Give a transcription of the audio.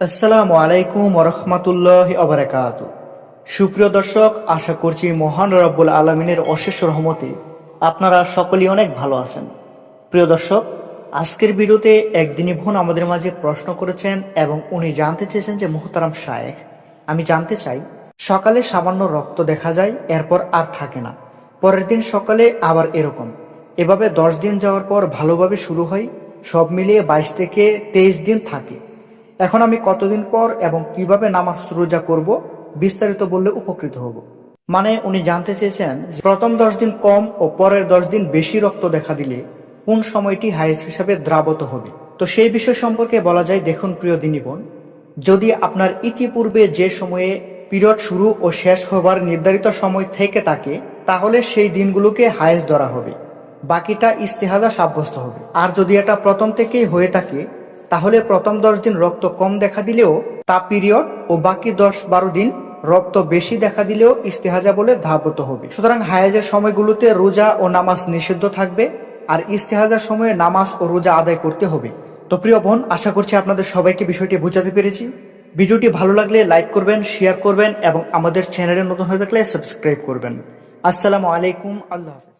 আসসালামু আলাইকুম ওরহমতুল্লাহ অবরাকাত সুপ্রিয় দর্শক, আশা করছি মহান রব্বুল আলমিনের অশেষ রহমতে আপনারা সকলেই অনেক ভালো আছেন। প্রিয় দর্শক, আজকের ভিডিওতে একদিনই বোন আমাদের মাঝে প্রশ্ন করেছেন এবং উনি জানতে চেয়েছেন যে মোহতারাম শায়েখ। আমি জানতে চাই, সকালে সামান্য রক্ত দেখা যায়, এরপর আর থাকে না। পরের দিন সকালে আবার এরকম। এভাবে দশ দিন যাওয়ার পর ভালোভাবে শুরু হয়, সব মিলিয়ে বাইশ থেকে তেইশ দিন থাকে। এখন আমি কতদিন পর এবং কীভাবে নামাজ রোজা করব বিস্তারিত বললে উপকৃত হব। মানে উনি জানতে চেয়েছেন প্রথম দশ দিন কম ও পরের দশ দিন বেশি রক্ত দেখা দিলে কোন সময়টি হাইস হিসাবে দ্রাবত হবে। তো সেই বিষয় সম্পর্কে বলা যায়, দেখুন প্রিয় দিনী বোন, যদি আপনার ইতিপূর্বে যে সময়ে পিরিয়ড শুরু ও শেষ হবার নির্ধারিত সময় থেকে থাকে, তাহলে সেই দিনগুলোকে হায়েস ধরা হবে। বাকিটা ইস্তেহাদা সাব্যস্ত হবে। আর যদি এটা প্রথম থেকেই হয়ে থাকে তাহলে প্রথম দশ দিন রক্ত কম দেখা দিলেও তা পিরিয়ড ও বাকি দশ বারো দিন রক্ত বেশি দেখা দিলেও ইস্তেহাজা বলে ধাবত হবে। সুতরাং হায়াজের সময়গুলোতে রোজা ও নামাজ নিষিদ্ধ থাকবে আর ইস্তেহাজার সময়ে নামাজ ও রোজা আদায় করতে হবে। তো প্রিয় বোন, আশা করছি আপনাদের সবাইকে বিষয়টি বোঝাতে পেরেছি। ভিডিওটি ভালো লাগলে লাইক করবেন, শেয়ার করবেন এবং আমাদের চ্যানেলে নতুন হয়ে থাকলে সাবস্ক্রাইব করবেন। আসসালামু আলাইকুম, আল্লাহ হাফেজ।